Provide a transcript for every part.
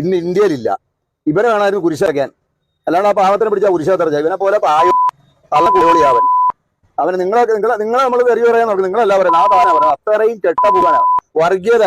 ഇന്ന് ഇന്ത്യയിലില്ല. ഇവരെ വേണമായിരുന്നു കുരിശാക്കാൻ. അല്ലാണ്ട് ആ പാവത്തിനെ പിടിച്ച കുരിശാത്തറച്ച ഇവനെ പോലെ പായോ കള്ള കുളിയാവൻ അവന് നിങ്ങളെ നിങ്ങളെ നിങ്ങളെ നമ്മൾ തെറി പറയാൻ നോക്കും. നിങ്ങളല്ല പറയുന്നത്. ആ താനാ പറയുന്നത്. അത്രയും കെട്ട പോകാനാണ് വർഗീയത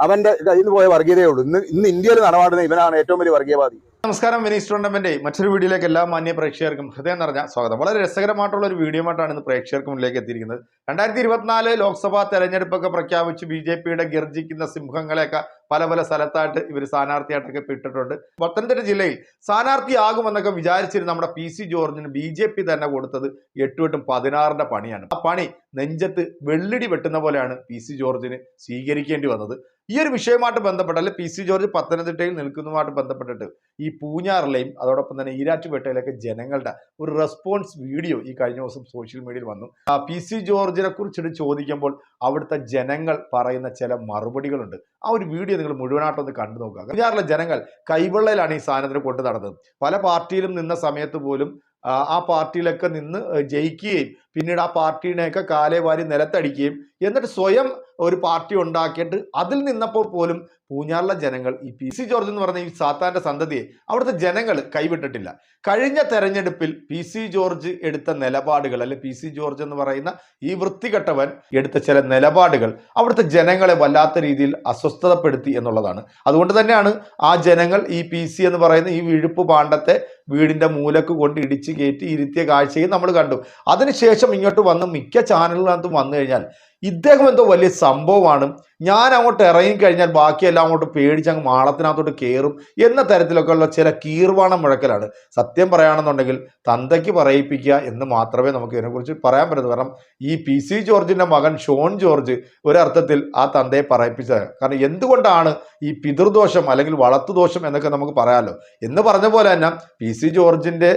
അവന്റെ കയ്യിൽ നിന്ന് പോയ വർഗീയതയേ ഉള്ളൂ. ഇന്ന് ഇന്ത്യയിൽ നടമാടുന്ന ഇവനാണ് ഏറ്റവും വലിയ വർഗീയവാദി. നമസ്കാരം വിനീസ് ടൂർണമെന്റ് മറ്റൊരു വീഡിയോയിലേക്ക് എല്ലാ മാന്യ പ്രേക്ഷകർക്കും ഹൃദയം നിറഞ്ഞ സ്വാഗതം. വളരെ രസകരമായിട്ടുള്ള ഒരു വീഡിയോ ആയിട്ടാണ് ഇന്ന് പ്രേക്ഷകർക്ക് മുന്നിലേക്ക് എത്തിയിരിക്കുന്നത്. രണ്ടായിരത്തി ഇരുപത്തിനാല് ലോക്സഭാ തെരഞ്ഞെടുപ്പൊക്കെ പ്രഖ്യാപിച്ച് ബി ജെ പിയുടെ ഗർജിക്കുന്ന സിംഹങ്ങളെയൊക്കെ പല പല സ്ഥലത്തായിട്ട് ഇവർ സ്ഥാനാർത്ഥിയായിട്ടൊക്കെ പെട്ടിട്ടുണ്ട്. പത്തനംതിട്ട ജില്ലയിൽ സ്ഥാനാർത്ഥിയാകുമെന്നൊക്കെ വിചാരിച്ചിരുന്ന നമ്മുടെ പി സി ജോർജിന് ബി ജെ പി തന്നെ കൊടുത്തത് എട്ടും എട്ടും പതിനാറിന്റെ പണിയാണ്. ആ പണി നെഞ്ചത്ത് വെള്ളിടി വെട്ടുന്ന പോലെയാണ് പി സി ജോർജിന് സ്വീകരിക്കേണ്ടി വന്നത്. ഈ ഒരു വിഷയമായിട്ട് ബന്ധപ്പെട്ട് അല്ലെ പി സി ജോർജ് പത്തനംതിട്ടയിൽ നിൽക്കുന്നതുമായിട്ട് ബന്ധപ്പെട്ടിട്ട് ഈ പൂഞ്ഞാറിലെയും അതോടൊപ്പം തന്നെ ഈരാറ്റുപേട്ടയിലൊക്കെ ജനങ്ങളുടെ ഒരു റെസ്പോൺസ് വീഡിയോ ഈ കഴിഞ്ഞ ദിവസം സോഷ്യൽ മീഡിയയിൽ വന്നു. പി സി ജോർജിനെ കുറിച്ചിട്ട് ചോദിക്കുമ്പോൾ അവിടുത്തെ ജനങ്ങൾ പറയുന്ന ചില മറുപടികളുണ്ട്. ആ ഒരു വീഡിയോ നിങ്ങൾ മുഴുവനായിട്ടൊന്ന് കണ്ടു നോക്കുക. പൂഞ്ഞാറിലെ ജനങ്ങൾ കൈവെള്ളയിലാണ് ഈ സാധനത്തിന് കൊണ്ടു നടന്നത്. പല പാർട്ടിയിലും നിന്ന സമയത്ത് പോലും ആ, പാർട്ടിയിലൊക്കെ നിന്ന് ജയിക്കുകയും പിന്നീട് ആ പാർട്ടീനെയൊക്കെ കാലേ വാരി നിലത്തടിക്കുകയും എന്നിട്ട് സ്വയം ഒരു പാർട്ടി ഉണ്ടാക്കിയിട്ട് അതിൽ നിന്നപ്പോൾ പോലും പൂഞ്ഞാറിലെ ജനങ്ങൾ ഈ പി സി ജോർജ് എന്ന് പറഞ്ഞ ഈ സാത്താന്റെ സന്തതിയെ അവിടുത്തെ ജനങ്ങൾ കൈവിട്ടിട്ടില്ല. കഴിഞ്ഞ തെരഞ്ഞെടുപ്പിൽ പി സി ജോർജ് എടുത്ത നിലപാടുകൾ അല്ലെ പി സി ജോർജ് എന്ന് പറയുന്ന ഈ വൃത്തികെട്ടവൻ എടുത്ത ചില നിലപാടുകൾ അവിടുത്തെ ജനങ്ങളെ വല്ലാത്ത രീതിയിൽ അസ്വസ്ഥതപ്പെടുത്തി എന്നുള്ളതാണ്. അതുകൊണ്ട് തന്നെയാണ് ആ ജനങ്ങൾ ഈ പി സി എന്ന് പറയുന്ന ഈ വിഴുപ്പ് പാണ്ഡത്തെ വീടിന്റെ മൂലക്ക് കൊണ്ട് ഇടിച്ച് കയറ്റി ഇരുത്തിയ കാഴ്ചയും നമ്മൾ കണ്ടു. അതിനുശേഷം ഇങ്ങോട്ട് വന്ന് മിക്ക ചാനലിനകത്തും വന്നു കഴിഞ്ഞാൽ ഇദ്ദേഹം എന്തോ വലിയ സംഭവമാണ്. ഞാൻ അങ്ങോട്ട് ഇറങ്ങിക്കഴിഞ്ഞാൽ ബാക്കിയെല്ലാം അങ്ങോട്ട് പേടിച്ച് അങ്ങ് മാളത്തിനകത്തോട്ട് കയറും എന്ന തരത്തിലൊക്കെയുള്ള ചില കീർവാണ മുഴക്കലാണ്. സത്യം പറയുകയാണെന്നുണ്ടെങ്കിൽ തന്തയ്ക്ക് പറയിപ്പിക്കുക എന്ന് മാത്രമേ നമുക്ക് ഇതിനെക്കുറിച്ച് പറയാൻ പറ്റൂ കാരണം ഈ പി സി ജോർജിന്റെ മകൻ ഷോൺ ജോർജ് ഒരർത്ഥത്തിൽ ആ തന്തയെ പറയിപ്പിച്ചത് കാരണം എന്തുകൊണ്ടാണ് ഈ പിതൃദോഷം അല്ലെങ്കിൽ വളർത്തുദോഷം എന്നൊക്കെ നമുക്ക് പറയാമല്ലോ. എന്ന് പറഞ്ഞ പോലെ തന്നെ പി സി ജോർജിന്റെ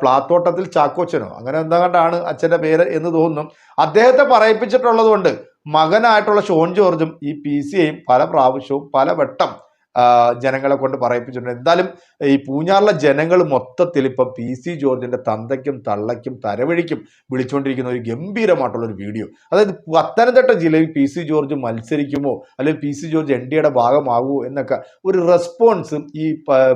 പ്ലാത്തോട്ടത്തിൽ ചാക്കോച്ചനോ അങ്ങനെ എന്താ കണ്ടാണ് അച്ഛന്റെ പേര് എന്ന് തോന്നുന്നു. അദ്ദേഹത്തെ പറയിപ്പിച്ചിട്ടുള്ളത് കൊണ്ട് മകനായിട്ടുള്ള ഷോൺ ജോർജും ഈ പി സിയെയും പല പ്രാവശ്യവും പല വട്ടം ജനങ്ങളെ കൊണ്ട് പറയിപ്പിച്ചിട്ടുണ്ട്. എന്തായാലും ഈ പൂഞ്ഞാറിലെ ജനങ്ങൾ മൊത്തത്തിൽ ഇപ്പം പി സി ജോർജിന്റെ തന്തയ്ക്കും തള്ളയ്ക്കും തരവഴിക്കും വിളിച്ചുകൊണ്ടിരിക്കുന്ന ഒരു ഗംഭീരമായിട്ടുള്ള ഒരു വീഡിയോ. അതായത് പത്തനംതിട്ട ജില്ലയിൽ പി സി ജോർജ് മത്സരിക്കുമോ അല്ലെങ്കിൽ പി സി ജോർജ് എൻ ഡിയുടെ ഭാഗമാകുമോ എന്നൊക്കെ ഒരു റെസ്പോൺസ് ഈ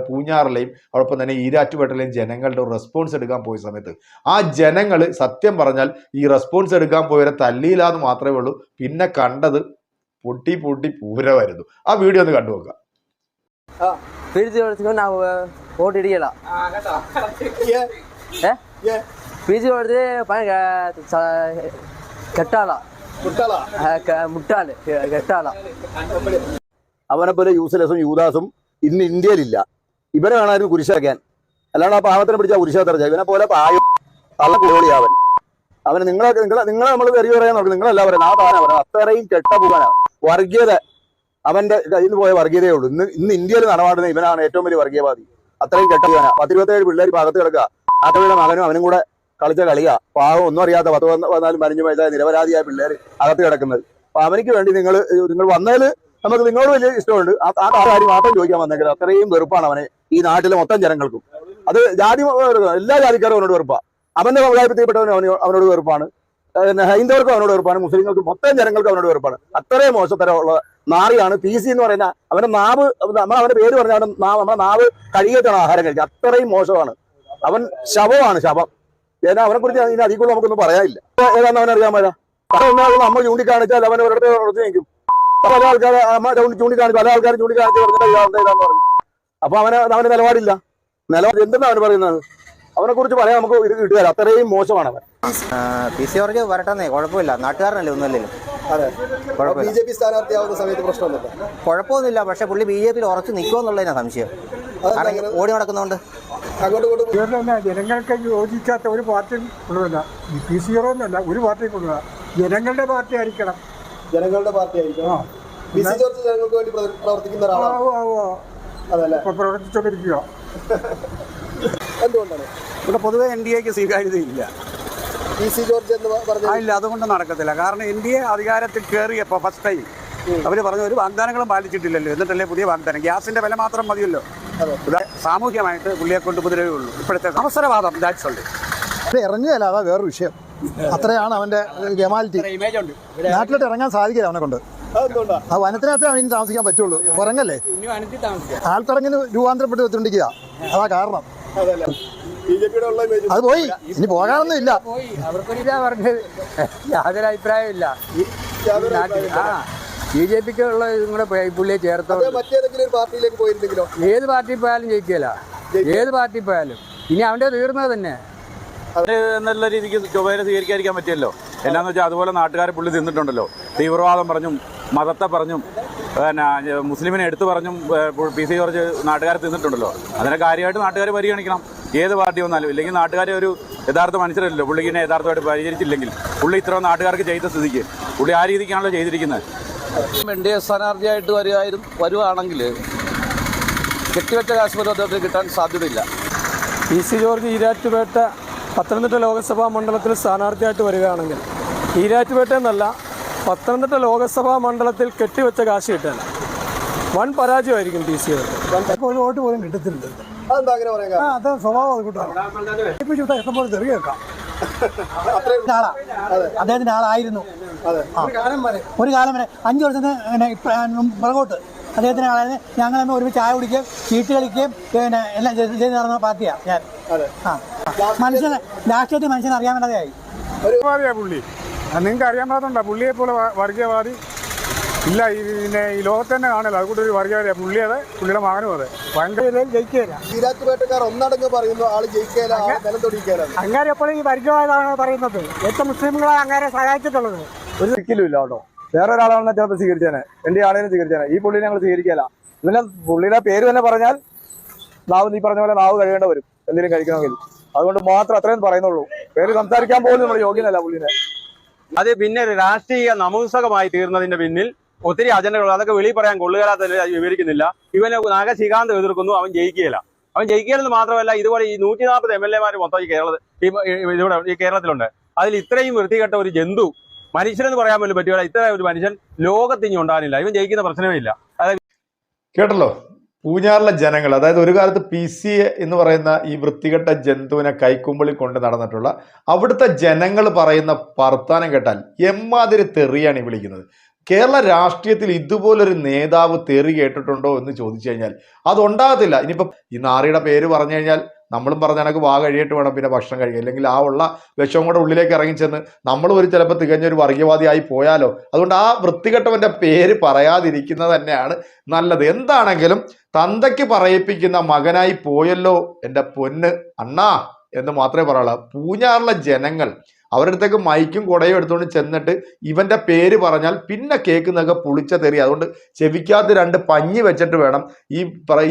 പൂഞ്ഞാറിലെയും അതോടൊപ്പം തന്നെ ഈരാറ്റുപേട്ടയിലെയും ജനങ്ങളുടെ റെസ്പോൺസ് എടുക്കാൻ പോയ സമയത്ത്. ആ ജനങ്ങൾ സത്യം പറഞ്ഞാൽ ഈ റെസ്പോൺസ് എടുക്കാൻ പോയവരെ തല്ലിയില്ലാന്ന് മാത്രമേ ഉള്ളൂ. പിന്നെ കണ്ടത് പൊട്ടി പൊട്ടി പൂരമായിരുന്നു. ആ വീഡിയോ ഒന്ന് കണ്ടു നോക്കുക ಪಿಡಿದು കൊടുത്തിട്ട് ನಾವು ಓಟ್ ಹಿಡಿಯಲ್ಲ ಪಿಜಿ ಹೊಡೆದ್ರೆ കെട്ടാള. മുട്ടാൾ? കെട്ടാള. അവനെ പോലെ യൂസലസും യൂദാസും ഇന്ന് ഇന്ത്യയിലില്ല. ഇവരെ വേണമായിരുന്നു കുരിശാക്കാൻ. അല്ലാണ്ട് ആ പാവത്തിനെ പിടിച്ച കുരിശാത്തറച്ച ഇവനെ പോലെ പായും തള്ള അവൻ അവന് നിങ്ങളെ നിങ്ങളെ നിങ്ങളെ നമ്മൾ വെറി പറയാൻ നോക്കും. നിങ്ങളല്ല പറയുന്നത്. ആ താനാ പറയാം അത്രയും കെട്ട പോകാനാ വർഗീയത അവന്റെ കയ്യിൽ പോയ വർഗീയതയേ ഉള്ളൂ. ഇന്ന് ഇന്ന് ഇന്ത്യയിൽ നടമാടുന്ന ഇവനാണ് ഏറ്റവും വലിയ വർഗീയവാദി. അത്രയും കെട്ട പോകാനാ പത്തിരുപത്തേഴ് പിള്ളേർ ഭാഗത്ത് കിടക്കുക. ആട്ടയുടെ മകനും അവനും കൂടെ കളിച്ച കളിയാ. പാവം ഒന്നും അറിയാത്ത പത്ത് വന്ന- പതിനാലും പതിനഞ്ച് വയസ്സായ നിരപരാധിയായ പിള്ളേർ അകത്ത് കിടക്കുന്നത്. അപ്പൊ അവനിക്ക് വേണ്ടി നിങ്ങൾ നിങ്ങൾ വന്നതിൽ നമുക്ക് നിങ്ങളോട് വലിയ ഇഷ്ടമുണ്ട്. ആ കാര്യം മാത്രം ചോദിക്കാൻ വന്നെങ്കിൽ അത്രയും വെറുപ്പാണ് അവനെ ഈ നാട്ടിലെ മൊത്തം ജനങ്ങൾക്കും. അത് ജാതി എല്ലാ ജാതിക്കാരും അവനോട് വെറുപ്പാ. അവന്റെ സമുദായത്തിൽപ്പെട്ടവന് അവന് അവനോട് വെറുപ്പാണ്. ഹൈന്ദവർക്കും അവനോട് വെറുപ്പാണ്. മുസ്ലിങ്ങൾക്കും മൊത്തം ജനങ്ങൾക്കും അവനോട് വെറുപ്പാണ്. അത്രയും മോശത്തരമുള്ള നാറിയാണ് പി സി എന്ന് പറയുന്ന അവന്റെ നാവ് നമ്മൾ അവന്റെ പേര് പറഞ്ഞ അവന്റെ നാവ് നമ്മുടെ നാവ് കഴുകിയിട്ടാണ് ആഹാരം കഴിക്കുക. അത്രയും മോശമാണ്. അവൻ ശവമാണ് ശവം. ഏതാ അവനെ കുറിച്ച് ഇതിന് അധികം നമുക്കൊന്നും പറയാനില്ല. ഏതാണെന്ന് അവനറിയാൻ പറ്റാ നമ്മൾ ചൂണ്ടിക്കാണിച്ചാൽ അവൻ ഒരിടത്ത് ഉറച്ചു നിൽക്കും. പല ആൾക്കാരെ അമ്മ ചൂണ്ടിക്കാണിച്ചു പല ആൾക്കാരും ചൂണ്ടിക്കാണിച്ച് പറഞ്ഞിട്ട് ഇതാ ഇതാന്ന് പറഞ്ഞു. അപ്പൊ അവന് അവന് നിലപാടില്ല. നിലപാട് എന്തെന്നാ അവന് പറയുന്നത്? അവനെ കുറിച്ച് പറയാൻ നമുക്ക് ഇത് അത്രയും മോശമാണ് അവൻ. പി സി ജോർജ് വരട്ടെന്നേ. കുഴപ്പമില്ല. നാട്ടുകാരനല്ലേ ഒന്നുമല്ലല്ലോ അതെ. ബി ജെ പി സ്ഥാനാർത്ഥിയാവുന്ന സമയത്ത് പ്രശ്നമൊന്നുമില്ല കുഴപ്പമൊന്നുമില്ല. പക്ഷേ പുള്ളി ബി ജെ പിയിൽ ഉറച്ചു നിൽക്കുമെന്നുള്ളതിനാണ് സംശയം. കാരണം ഓടി നടക്കുന്നതുകൊണ്ട് അങ്ങോട്ടും ജനങ്ങൾക്ക് യോജിക്കാത്ത ഒരു പാർട്ടി കൊള്ളുന്നില്ല ബി പി സി എന്നല്ല ഒരു പാർട്ടിയും കൊള്ളുക ജനങ്ങളുടെ പാർട്ടി ആയിരിക്കണം. ജനങ്ങളുടെ പാർട്ടി ആയിരിക്കണം. പി സി ജോർജ് ജനങ്ങൾക്ക് വേണ്ടി പ്രവർത്തിക്കുന്ന ഒരാളാണ് പ്രവർത്തിച്ചുകൊണ്ടിരിക്കുക എന്തുകൊണ്ടാണ്? ഇവിടെ പൊതുവെ എൻ ഡി എക്ക് സ്വീകാര്യതയില്ല. പി സി ജോർജ് എന്ന് പറഞ്ഞു ഇല്ല അതുകൊണ്ട് നടക്കത്തില്ല. കാരണം എ അധികാരത്തിൽ കയറിയപ്പോൾ ഫസ്റ്റ് ടൈം അവർ പറഞ്ഞ ഒരു വാഗ്ദാനങ്ങളും പാലിച്ചിട്ടില്ലല്ലോ. എന്നിട്ടല്ലേ പുതിയ വാഗ്ദാനം. ഗ്യാസിന്റെ വില മാത്രം മതിയല്ലോ. സാമൂഹ്യമായിട്ട് പുള്ളിയെ കൊണ്ട് ഉള്ളൂ ഇപ്പോഴത്തെ അവസരവാദം ദാറ്റ്സ് ഉണ്ട് ഇറങ്ങുകയല്ല അതാ വേറൊരു വിഷയം. അത്രയാണ് അവന്റെ ഗമാലിറ്റി നാട്ടിലോട്ട് ഇറങ്ങാൻ സാധിക്കില്ല അവനെ കൊണ്ട്. ആ വനത്തിനകത്താണ് ഇനി താമസിക്കാൻ പറ്റുള്ളൂ. കുറങ്ങല്ലേ ആൾത്തടങ്ങിന് രൂപാന്തരപ്പെട്ട് വെച്ചിട്ടിരിക്കുക അതാ കാരണം. അത് പോയി. ഇനി പോകാനൊന്നും ഇല്ല. അവർക്കൊരിതാ പറഞ്ഞത്. യാതൊരു അഭിപ്രായമില്ല. ബി ജെ പിക്ക് ഉള്ള ഇതും കൂടെ പുള്ളിയെ ചേർത്തോ മറ്റേതെങ്കിലും ഒരു പാർട്ടിയിലേക്ക് പോയിരുന്നെങ്കിലോ? ഏത് പാർട്ടി പോയാലും ജയിക്കില്ല ഏത് പാർട്ടി പോയാലും. ഇനി അവന്റെ തീർന്നത് തന്നെ. നല്ല രീതിക്ക് ചൊവ്വേരെ സ്വീകരിക്കാതിരിക്കാൻ പറ്റിയല്ലോ. എന്നാന്ന് വെച്ചാൽ അതുപോലെ നാട്ടുകാരെ പുള്ളി തിന്നിട്ടുണ്ടല്ലോ. തീവ്രവാദം പറഞ്ഞും മതത്തെ പറഞ്ഞും പിന്നെ മുസ്ലിമിനെ എടുത്തു പറഞ്ഞും പി സി ജോർജ് നാട്ടുകാരെ തിന്നിട്ടുണ്ടല്ലോ. അതിനെ കാര്യമായിട്ട് നാട്ടുകാർ പരിഗണിക്കണം. ഏത് പാർട്ടി വന്നാലും ഇല്ലെങ്കിൽ നാട്ടുകാരെ ഒരു യഥാർത്ഥ മനുഷ്യരല്ലോ പുള്ളിക്കിനെ യഥാർത്ഥമായിട്ട് പരിചരിച്ചില്ലെങ്കിൽ. പുള്ളി ഇത്രയും നാട്ടുകാർക്ക് ചെയ്ത സ്ഥിതിക്ക്. പുള്ളി ആ രീതിക്കാണല്ലോ ചെയ്തിരിക്കുന്നത്. എൻ ഡി എ സ്ഥാനാർത്ഥിയായിട്ട് വരുമായിരുന്നു വരുവാണെങ്കിൽ കെട്ടിവെച്ച കാശ് പോലും അദ്ദേഹത്തിന് കിട്ടാൻ സാധ്യതയില്ല. P C George Erattupetta Pathanamthitta Lok Sabha മണ്ഡലത്തിൽ സ്ഥാനാർത്ഥിയായിട്ട് വരികയാണെങ്കിൽ ഈരാറ്റുപേട്ട എന്നല്ല പത്തനംതിട്ട ലോക്സഭാ മണ്ഡലത്തിൽ കെട്ടിവെച്ച കാശ് കിട്ടാൻ വൺ പരാജയമായിരിക്കും പി സി ജോർജ്. ഒരു വോട്ട് പോലും കിട്ടത്തില്ല. അത് സ്വഭാവം തെറി കേൾക്കാം. ആളാ അദ്ദേഹത്തിന്റെ ആളായിരുന്നു. അതെ. ഒരു കാലം വരെ. അഞ്ചു വർഷത്തിന് പുറകോട്ട്. അദ്ദേഹത്തിന്റെ ആളായിരുന്നു. തന്നെ ഒരുമിച്ച് ചായ കുടിക്കുകയും ചീട്ട് കളിക്കുകയും പിന്നെ എല്ലാം ചെയ്ത് നടന്ന പാർട്ടിയാണ് ഞാൻ. അതെ. ആ. മനുഷ്യനെ രാഷ്ട്രീയത്തിൽ മനുഷ്യനെ അറിയാൻ വേണ്ടതായി പുള്ളി. നിങ്ങൾക്ക് അറിയാൻ പാടുണ്ടോ പുള്ളിയെ പോലെ വർഗീയവാദി. ഇല്ല ഈ പിന്നെ ഈ ലോകത്ത് തന്നെ കാണില്ല. അതുകൊണ്ട് ഒരു വർഗീയവാദിയാ പുള്ളി അതെ പുള്ളിയുടെ മകനും അതെ. ഭയങ്കര ജയിക്കുകയില്ല. ഈരാറ്റുപേട്ടക്കാർ ഒന്നടങ്ക് പറയുന്നു ആൾ നിലം അങ്ങനെ എപ്പോഴും ഈ പരിചയമായതാണ് പറയുന്നത്? ഏറ്റവും മുസ്ലിംകളെ അങ്ങനെ സഹായിച്ചിട്ടുള്ളത്. ഒരു ഒരിക്കലും ഇല്ല കേട്ടോ. വേറെ ഒരാളാണെന്ന് ചിലപ്പോൾ സ്വീകരിച്ചേനെ. എന്റെ ആളെയും സ്വീകരിച്ചേനെ. ഈ പുള്ളിനെ ഞങ്ങൾ സ്വീകരിക്കല പിന്നെ പുള്ളിയുടെ പേര് തന്നെ പറഞ്ഞാൽ നാവ് നീ പറഞ്ഞ പോലെ നാവ് കഴിയേണ്ട വരും. എന്തെങ്കിലും കഴിക്കണമെങ്കിൽ. അതുകൊണ്ട് മാത്രം അത്രയും പറയുന്നുള്ളൂ. പേര് സംസാരിക്കാൻ പോലും നമ്മൾ യോഗ്യനല്ല പുള്ളിനെ. അത് പിന്നെ രാഷ്ട്രീയ നമൂസകമായി തീർന്നതിന്റെ പിന്നിൽ ഒത്തിരി അജണ്ടകൾ അതൊക്കെ വെളി പറയാൻ കൊള്ളുകയാത്ത വിവരിക്കുന്നില്ല. ഇവനെ നാഗ ശ്രീകാന്ത് എതിർക്കുന്നു. അവൻ ജയിക്കുകയില്ല. അവൻ ജയിക്കുകയെന്ന് മാത്രമല്ല ഇതുപോലെ ഈ നൂറ്റി നാൽപ്പത് എം എൽ എമാർ മൊത്തം ഈ കേരളത്തിൽ ഇവിടെ ഈ കേരളത്തിലുണ്ട്. അതിൽ ഇത്രയും വൃത്തികെട്ട ഒരു ജന്തു മനുഷ്യനെന്ന് പറയാൻ പോലും പറ്റുക ഇത്ര ഒരു മനുഷ്യൻ ലോകത്ത് ഇനി ഉണ്ടാകുന്നില്ല ഇവൻ ജയിക്കുന്ന പ്രശ്നമേ ഇല്ല. കേട്ടല്ലോ? പൂഞ്ഞാറിലെ ജനങ്ങൾ അതായത് ഒരു കാലത്ത് പി സി എ എന്ന് പറയുന്ന ഈ വൃത്തികെട്ട ജന്തുവിനെ കൈക്കുമ്പിളി കൊണ്ട് നടന്നിട്ടുള്ള അവിടുത്തെ ജനങ്ങൾ പറയുന്ന വർത്താനം കേട്ടാൽ എമ്മാതിരി തെറിയാണ് ഈ വിളിക്കുന്നത്. കേരള രാഷ്ട്രീയത്തിൽ ഇതുപോലൊരു നേതാവ് തെറി കേട്ടിട്ടുണ്ടോ എന്ന് ചോദിച്ചു കഴിഞ്ഞാൽ അതുണ്ടാകത്തില്ല. ഇനിയിപ്പം ഈ നാറിയുടെ പേര് പറഞ്ഞു കഴിഞ്ഞാൽ നമ്മളും പറഞ്ഞ കണക്ക് വാ കഴിയിട്ട് വേണം പിന്നെ ഭക്ഷണം കഴിക്കുക അല്ലെങ്കിൽ ആ ഉള്ള വിഷവും കൂടെ ഉള്ളിലേക്ക് ഇറങ്ങിച്ചെന്ന് നമ്മൾ ഒരു ചിലപ്പോൾ തികഞ്ഞൊരു വർഗീയവാദിയായി പോയാലോ? അതുകൊണ്ട് ആ വൃത്തികെട്ടവന്റെ പേര് പറയാതിരിക്കുന്നത് തന്നെയാണ് നല്ലത്. എന്താണെങ്കിലും തന്തയ്ക്ക് പറയിപ്പിക്കുന്ന മകനായി പോയല്ലോ എന്റെ പൊന്ന് അണ്ണാ എന്ന് മാത്രമേ പറയുള്ളൂ പൂഞ്ഞാറിലെ ജനങ്ങൾ അവരുടെ അടുത്തേക്ക് മൈക്കും കുടയും എടുത്തുകൊണ്ട് ചെന്നിട്ട് ഇവന്റെ പേര് പറഞ്ഞാൽ പിന്നെ കേൾക്കുന്നതൊക്കെ പുളിച്ച തെറി. അതുകൊണ്ട് ചെവിക്കാത്ത രണ്ട് പഞ്ഞി വെച്ചിട്ട് വേണം ഈ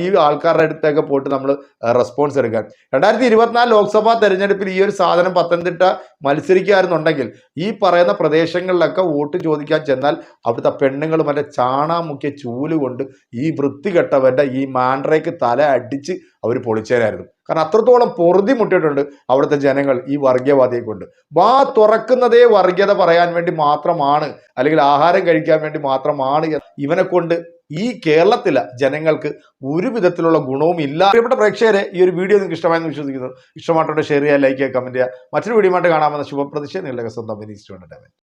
ഈ ആൾക്കാരുടെ അടുത്തൊക്കെ പോയിട്ട് നമ്മൾ റെസ്പോൺസ് എടുക്കാൻ. രണ്ടായിരത്തി ഇരുപത്തിനാല് ലോക്സഭാ തെരഞ്ഞെടുപ്പിൽ ഈ ഒരു സാധനം പത്തനംതിട്ട മത്സരിക്കാറുണ്ടെങ്കിൽ ഈ പറയുന്ന പ്രദേശങ്ങളിലൊക്കെ വോട്ട് ചോദിക്കാൻ ചെന്നാൽ അവിടുത്തെ പെണ്ണുങ്ങൾ മറ്റേ ചാണാമുക്കിയ ചൂൽ കൊണ്ട് ഈ വൃത്തികെട്ടവന്റെ ഈ മാൻഡ്രയ്ക്ക് തല അടിച്ച് അവർ പൊളിച്ചേരായിരുന്നു. കാരണം അത്രത്തോളം പൊറുതി മുട്ടിയിട്ടുണ്ട് അവിടുത്തെ ജനങ്ങൾ ഈ വർഗീയവാദിയെ കൊണ്ട്. വാ തുറക്കുന്നതേ വർഗീയത പറയാൻ വേണ്ടി മാത്രമാണ് അല്ലെങ്കിൽ ആഹാരം കഴിക്കാൻ വേണ്ടി മാത്രമാണ് ഇവനെ കൊണ്ട് ഈ കേരളത്തിലെ ജനങ്ങൾക്ക് ഒരു വിധത്തിലുള്ള ഗുണവും ഇല്ല. പ്രിയപ്പെട്ട പ്രേക്ഷകരെ ഈ ഒരു വീഡിയോ നിങ്ങൾക്ക് ഇഷ്ടമായെന്ന് വിശ്വസിക്കുന്നു. ഇഷ്ടമായിട്ടുണ്ട് ഷെയർ ചെയ്യുക ലൈക്ക് ചെയ്യുക കമന്റ് ചെയ്യുക. മറ്റൊരു വീഡിയോ ആയിട്ട് കാണാമെന്ന ശുഭപ്രതിഷ്ഠ നിങ്ങളുടെ സ്വന്തം വിനീസ്